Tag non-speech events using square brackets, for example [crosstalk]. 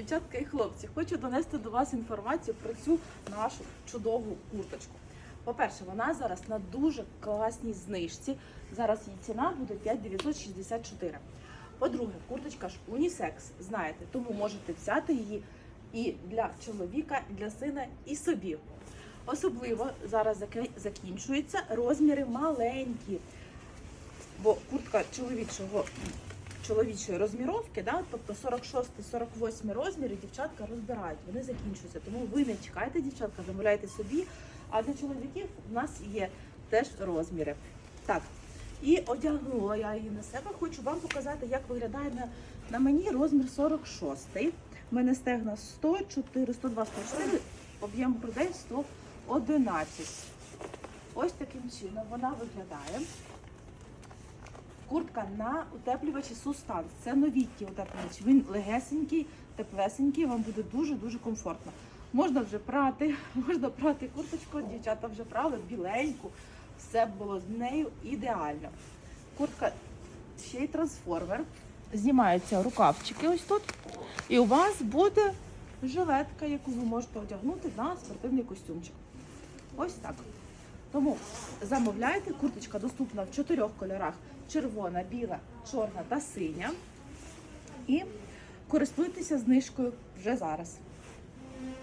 Дівчатка і хлопці, хочу донести до вас інформацію про цю нашу чудову курточку. По-перше, вона зараз на дуже класній знижці. Зараз її ціна буде 5964. По-друге, курточка ж унісекс, знаєте, тому можете взяти її і для чоловіка, і для сина, і собі. Особливо зараз закінчуються розміри маленькі, бо куртка чоловічого чоловічої розміровки, да, тобто 46-48 розміри дівчатка розбирають, вони закінчуються. Тому ви не чекайте, дівчатка, замовляйте собі. А для чоловіків в нас є теж розміри. Так, і одягнула я її на себе. Хочу вам показати, як виглядає на, на мені розмір 46. У мене стегна 104, 102, 104, об'єм грудей 111. Ось таким чином вона виглядає. Куртка на утеплювачі Сустанс. Це новітній утеплювач. Він легесенький, теплесенький, вам буде дуже-дуже комфортно. Можна вже прати, [laughs] можна прати курточку, дівчата вже прали біленьку. Все було з нею ідеально. Куртка ще й трансформер. Знімаються рукавчики ось тут. І у вас буде жилетка, яку ви можете одягнути на спортивний костюмчик. Ось так. Тому замовляйте, курточка доступна в чотирьох кольорах: червона, біла, чорна та синя. І користуйтеся знижкою вже зараз.